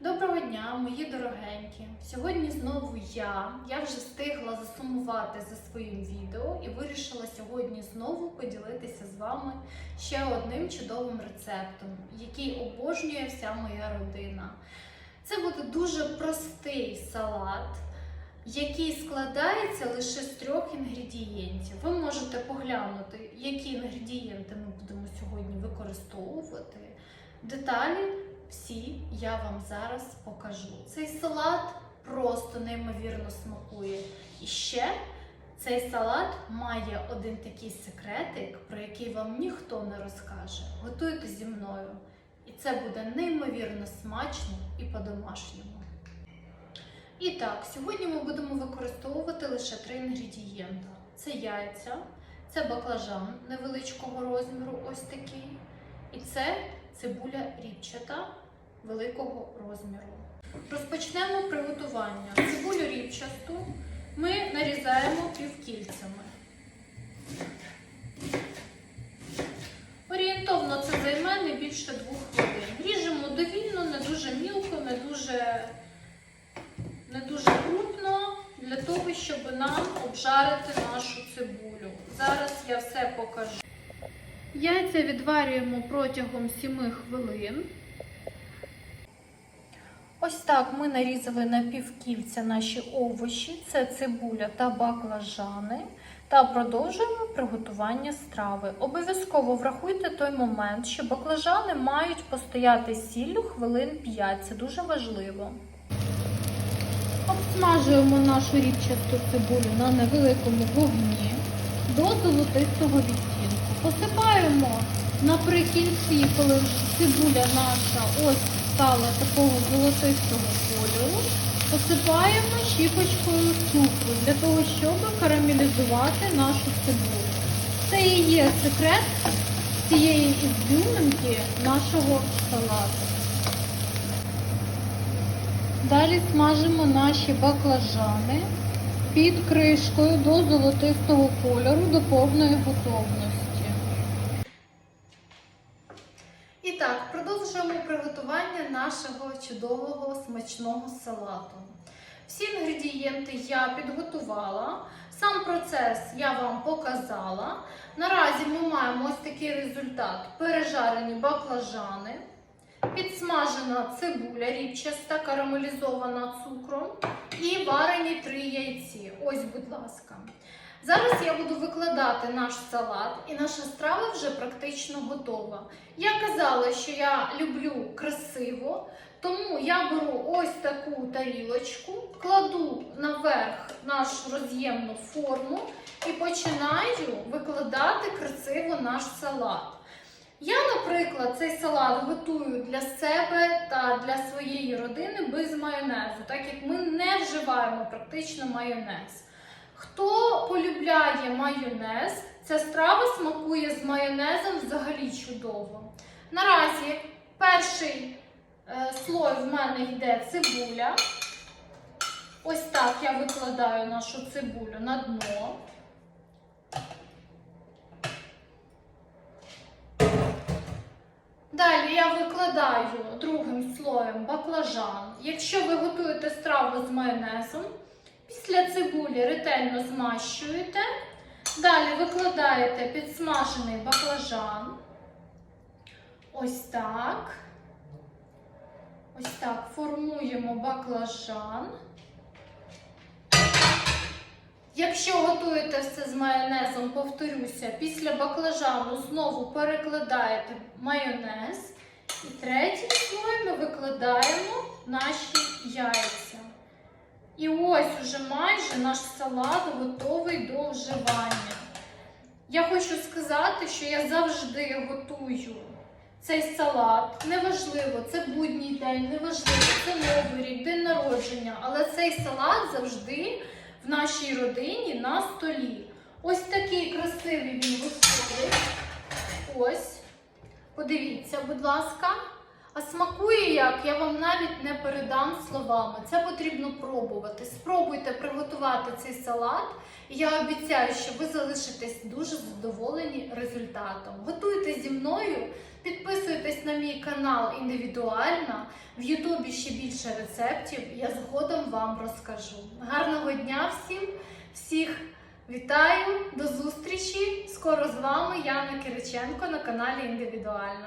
Доброго дня, мої дорогенькі! Сьогодні знову я. Я вже встигла засумувати за своїм відео і вирішила сьогодні знову поділитися з вами ще одним чудовим рецептом, який обожнює вся моя родина. Це буде дуже простий салат, який складається лише з трьох інгредієнтів. Ви можете поглянути, які інгредієнти ми будемо сьогодні використовувати. Деталі всі я вам зараз покажу. Цей салат просто неймовірно смакує. І ще цей салат має один такий секретик, про який вам ніхто не розкаже. Готуйте зі мною. І це буде неймовірно смачно і по-домашньому. І так, сьогодні ми будемо використовувати лише три інгредієнта: це яйця, це баклажан невеличкого розміру, ось такий. І це цибуля ріпчата великого розміру. Розпочнемо приготування. Цибулю ріпчасту ми нарізаємо півкільцями. Орієнтовно це займе не більше двох хвилин. Ріжемо довільно, не дуже мілко, не дуже, не дуже крупно, для того, щоб нам обжарити нашу цибулю. Зараз я все покажу. Яйця відварюємо протягом 7 хвилин. Ось так ми нарізали на півкільця наші овочі, це цибуля та баклажани. Та продовжуємо приготування страви. Обов'язково врахуйте той момент, що баклажани мають постояти сіллю хвилин 5. Це дуже важливо. Обсмажуємо нашу ріпчасту цибулю на невеликому вогні до золотистого відтінку. Посипаємо наприкінці, коли цибуля наша ось стала такого золотистого кольору, посипаємо щіпочкою цукру для того, щоб карамелізувати нашу цибулю. Це і є секрет цієї ізюминки нашого салату. Далі смажимо наші баклажани під кришкою до золотистого кольору до повної готовності. Приготування нашого чудового смачного салату. Всі інгредієнти я підготувала. Сам процес я вам показала. Наразі ми маємо ось такий результат: пережарені баклажани, підсмажена цибуля ріпчаста, карамелізована цукром і варені три яйці. Ось, будь ласка. Зараз я буду викладати наш салат, і наша страва вже практично готова. Я казала, що я люблю красиво, тому я беру ось таку тарілочку, кладу наверх нашу роз'ємну форму і починаю викладати красиво наш салат. Я, наприклад, цей салат готую для себе та для своєї родини без майонезу, так як ми не вживаємо практично майонез. Хто полюбляє майонез, ця страва смакує з майонезом взагалі чудово. Наразі перший е, слой в мене йде цибуля. Ось так я викладаю нашу цибулю на дно. Далі я викладаю другим слоєм баклажан. Якщо ви готуєте страву з майонезом, після цибулі ретельно змащуєте. Далі викладаєте підсмажений баклажан. Ось так. Ось так формуємо баклажан. Якщо готуєте все з майонезом, повторюся, після баклажану знову перекладаєте майонез. І третій слой ми викладаємо наші яйця. Ось уже майже наш салат готовий до вживання. Я хочу сказати, що я завжди готую цей салат. Неважливо, це будній день, неважливо, це новий рік, день народження, але цей салат завжди в нашій родині на столі. Ось такий красивий він виходить. Ось. Подивіться, будь ласка. А смакує як, я вам навіть не передам словами. Це потрібно пробувати. Спробуйте приготувати цей салат, і я обіцяю, що ви залишитесь дуже задоволені результатом. Готуйте зі мною, підписуйтесь на мій канал індивідуально. В Ютубі ще більше рецептів. Я згодом вам розкажу. Гарного дня всім! Всіх вітаю, до зустрічі! Скоро з вами Яна Кириченко на каналі Індивідуально.